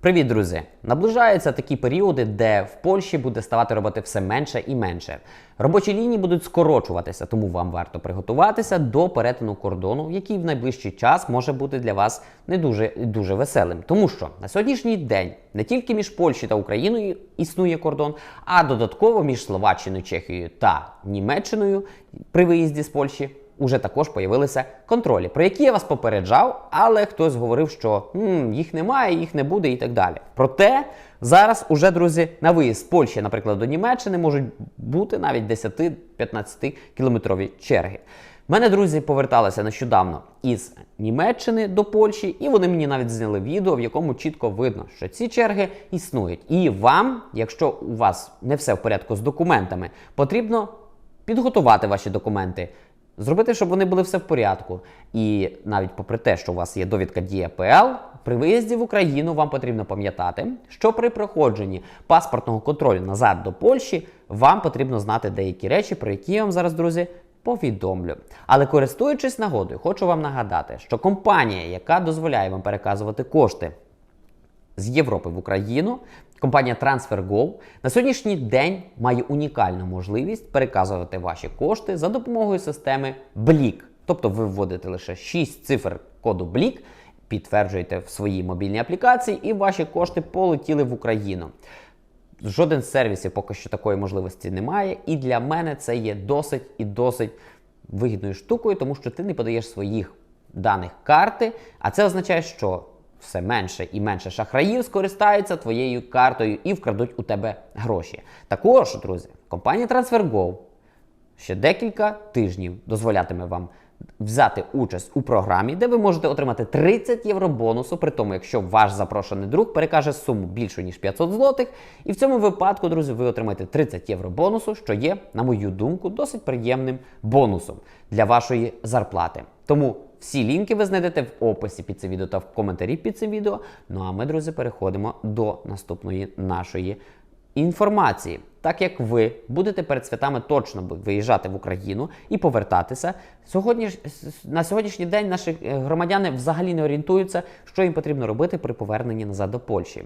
Привіт, друзі! Наближаються такі періоди, де в Польщі буде ставати роботи все менше і менше. Робочі лінії будуть скорочуватися, тому вам варто приготуватися до перетину кордону, який в найближчий час може бути для вас не дуже дуже веселим. Тому що на сьогоднішній день не тільки між Польщею та Україною існує кордон, а додатково між Словаччиною, Чехією та Німеччиною при виїзді з Польщі уже також появилися контролі, про які я вас попереджав, але хтось говорив, що «М, їх немає, їх не буде і так далі. Проте зараз уже, друзі, на виїзд з Польщі, наприклад, до Німеччини можуть бути навіть 10-15 кілометрові черги. Мене друзі поверталися нещодавно із Німеччини до Польщі, і вони мені навіть зняли відео, в якому чітко видно, що ці черги існують. І вам, якщо у вас не все в порядку з документами, потрібно підготувати ваші документи. Зробити, щоб вони були все в порядку. І навіть попри те, що у вас є довідка ДІАПЛ, при виїзді в Україну вам потрібно пам'ятати, що при проходженні паспортного контролю назад до Польщі вам потрібно знати деякі речі, про які я вам зараз, друзі, повідомлю. Але користуючись нагодою, хочу вам нагадати, що компанія, яка дозволяє вам переказувати кошти з Європи в Україну. Компанія TransferGo на сьогоднішній день має унікальну можливість переказувати ваші кошти за допомогою системи Блік. Тобто ви вводите лише 6 цифр коду Блік, підтверджуєте в своїй мобільній аплікації, і ваші кошти полетіли в Україну. Жоден з сервісів поки що такої можливості немає, і для мене це є досить і досить вигідною штукою, тому що ти не подаєш своїх даних карти, а це означає, що все менше і менше шахраїв скористаються твоєю картою і вкрадуть у тебе гроші. Також, друзі, компанія TransferGo ще декілька тижнів дозволятиме вам взяти участь у програмі, де ви можете отримати 30 євро бонусу, при тому, якщо ваш запрошений друг перекаже суму більшу ніж 500 злотих. І в цьому випадку, друзі, ви отримаєте 30 євро бонусу, що є, на мою думку, досить приємним бонусом для вашої зарплати. Тому всі лінки ви знайдете в описі під це відео та в коментарі під цим відео. Ну а ми, друзі, переходимо до наступної нашої інформації. Так як ви будете перед святами точно виїжджати в Україну і повертатися, сьогодні на сьогоднішній день наші е, громадяни взагалі не орієнтуються, що їм потрібно робити при поверненні назад до Польщі.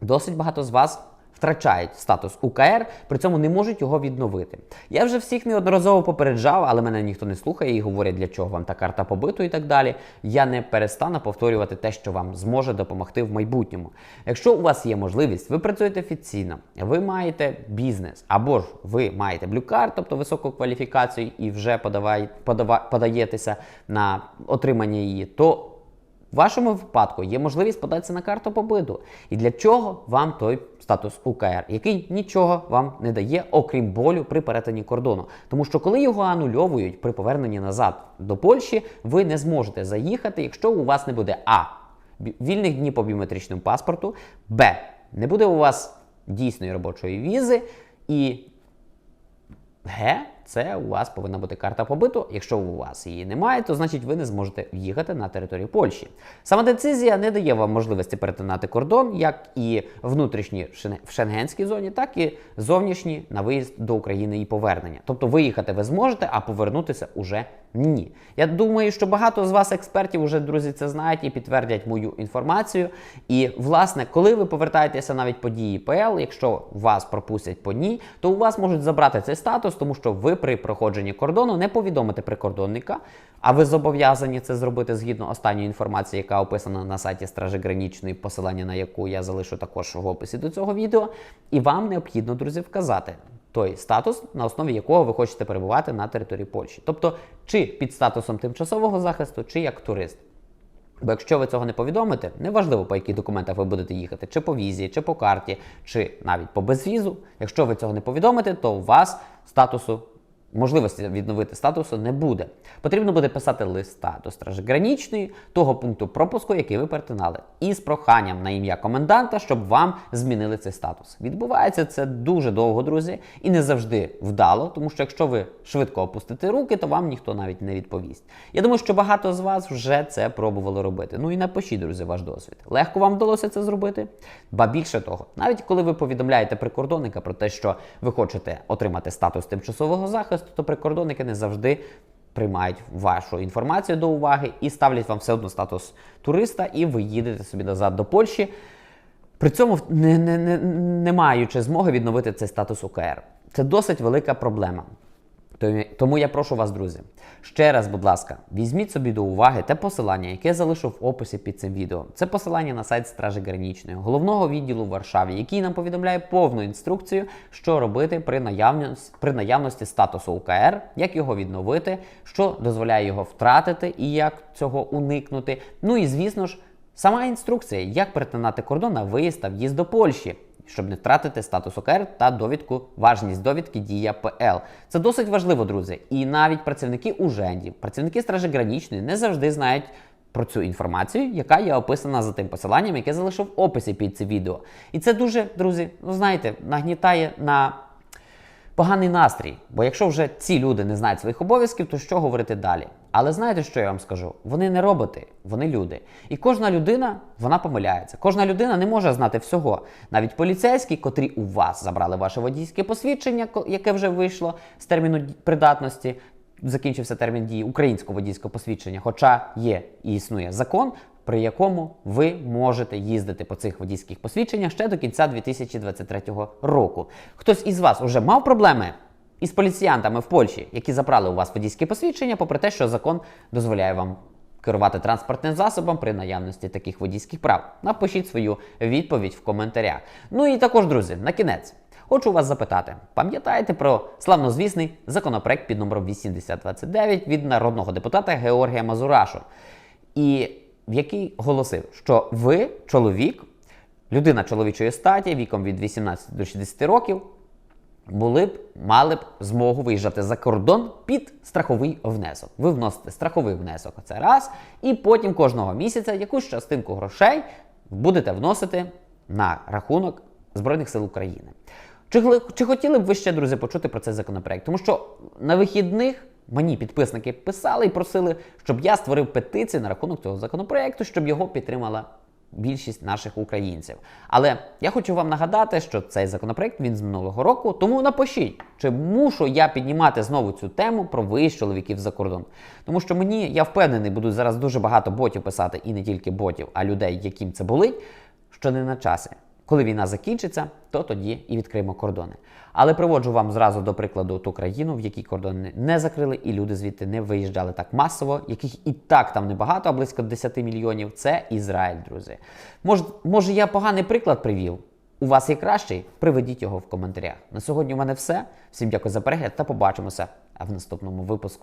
Досить багато з вас втрачають статус УКР, при цьому не можуть його відновити. Я вже всіх неодноразово попереджав, але мене ніхто не слухає і говорять, для чого вам та карта побиту і так далі. Я не перестану повторювати те, що вам зможе допомогти в майбутньому. Якщо у вас є можливість, ви працюєте офіційно, ви маєте бізнес, або ж ви маєте блюкар, тобто високу кваліфікацію, і вже подавай, подава, подаєтеся на отримання її, то в вашому випадку є можливість податися на карту побиту. І для чого вам той статус УКР, який нічого вам не дає, окрім болю при перетині кордону. Тому що коли його анульовують при поверненні назад до Польщі, ви не зможете заїхати, якщо у вас не буде А. Вільних днів по біометричному паспорту, Б. Не буде у вас дійсної робочої візи і Г. Це у вас повинна бути карта побиту. Якщо у вас її немає, то значить ви не зможете в'їхати на територію Польщі. Сама децизія не дає вам можливості перетинати кордон, як і внутрішні в шенгенській зоні, так і зовнішні на виїзд до України і повернення. Тобто виїхати ви зможете, а повернутися уже ні. Я думаю, що багато з вас, експертів, вже друзі, це знають і підтвердять мою інформацію. І, власне, коли ви повертаєтеся навіть по дії ПЛ, якщо вас пропустять по ній, то у вас можуть забрати цей статус, тому що ви при проходженні кордону не повідомите прикордонника, а ви зобов'язані це зробити згідно останньої інформації, яка описана на сайті Стражі Гранічної, посилання на яку я залишу також в описі до цього відео. І вам необхідно, друзі, вказати. Той статус, на основі якого ви хочете перебувати на території Польщі. Тобто, чи під статусом тимчасового захисту, чи як турист. Бо якщо ви цього не повідомите, неважливо по яких документах ви будете їхати, чи по візі, чи по карті, чи навіть по безвізу. Якщо ви цього не повідомите, то у вас статусу можливості відновити статусу не буде. Потрібно буде писати листа до Стражі Гранічної, того пункту пропуску, який ви перетинали, і з проханням на ім'я коменданта, щоб вам змінили цей статус. Відбувається це дуже довго, друзі, і не завжди вдало, тому що якщо ви швидко опустите руки, то вам ніхто навіть не відповість. Я думаю, що багато з вас вже це пробували робити. Ну і напишіть, друзі, ваш досвід. Легко вам вдалося це зробити? Ба більше того, навіть коли ви повідомляєте прикордонника про те, що ви хочете отримати статус тимчасового захисту то прикордонники не завжди приймають вашу інформацію до уваги і ставлять вам все одно статус туриста, і ви їдете собі назад до Польщі. при цьому не, не, не, не маючи змоги відновити цей статус УКР. Це досить велика проблема. Тому- я прошу вас, друзі, ще раз, будь ласка, візьміть собі до уваги те посилання, яке залишу в описі під цим відео. Це посилання на сайт Стражі Гранічної, головного відділу в Варшаві, який нам повідомляє повну інструкцію, що робити при наявності, при наявності статусу УКР, як його відновити, що дозволяє його втратити і як цього уникнути. Ну і звісно ж, сама інструкція, як перетинати кордон на виїзд та в'їзд до Польщі щоб не втратити статус ОКР та довідку, важність довідки дія ПЛ. Це досить важливо, друзі. І навіть працівники ужендів, працівники Стражі Гранічної не завжди знають про цю інформацію, яка є описана за тим посиланням, яке залишив в описі під це відео. І це дуже, друзі, ну знаєте, нагнітає на поганий настрій. Бо якщо вже ці люди не знають своїх обов'язків, то що говорити далі? Але знаєте, що я вам скажу? Вони не роботи, вони люди. І кожна людина вона помиляється. Кожна людина не може знати всього. Навіть поліцейські, котрі у вас забрали ваше водійське посвідчення, яке вже вийшло з терміну придатності. Закінчився термін дії українського водійського посвідчення, хоча є і існує закон, при якому ви можете їздити по цих водійських посвідченнях ще до кінця 2023 року. Хтось із вас уже мав проблеми із поліціянтами в Польщі, які забрали у вас водійське посвідчення, попри те, що закон дозволяє вам керувати транспортним засобом при наявності таких водійських прав. Напишіть свою відповідь в коментарях. Ну і також, друзі, на кінець. Хочу вас запитати, пам'ятаєте про славнозвісний законопроект під номером 8029 від народного депутата Георгія Мазурашу, і в який голосив, що ви, чоловік, людина чоловічої статі віком від 18 до 60 років, були б мали б змогу виїжджати за кордон під страховий внесок. Ви вносите страховий внесок, це раз, і потім кожного місяця якусь частинку грошей будете вносити на рахунок Збройних сил України. Чи, чи хотіли б ви ще, друзі, почути про цей законопроект? Тому що на вихідних мені підписники писали і просили, щоб я створив петицію на рахунок цього законопроекту, щоб його підтримала більшість наших українців. Але я хочу вам нагадати, що цей законопроект він з минулого року, тому напишіть, чи мушу я піднімати знову цю тему про виїзд чоловіків за кордон. Тому що мені, я впевнений, будуть зараз дуже багато ботів писати, і не тільки ботів, а людей, яким це болить, що не на часі. Коли війна закінчиться, то тоді і відкриємо кордони. Але приводжу вам зразу до прикладу ту країну, в якій кордони не закрили, і люди звідти не виїжджали так масово, яких і так там небагато, а близько 10 мільйонів. Це Ізраїль, друзі. Може, може, я поганий приклад привів? У вас є кращий? Приведіть його в коментарях. На сьогодні у мене все. Всім дякую за перегляд та побачимося в наступному випуску.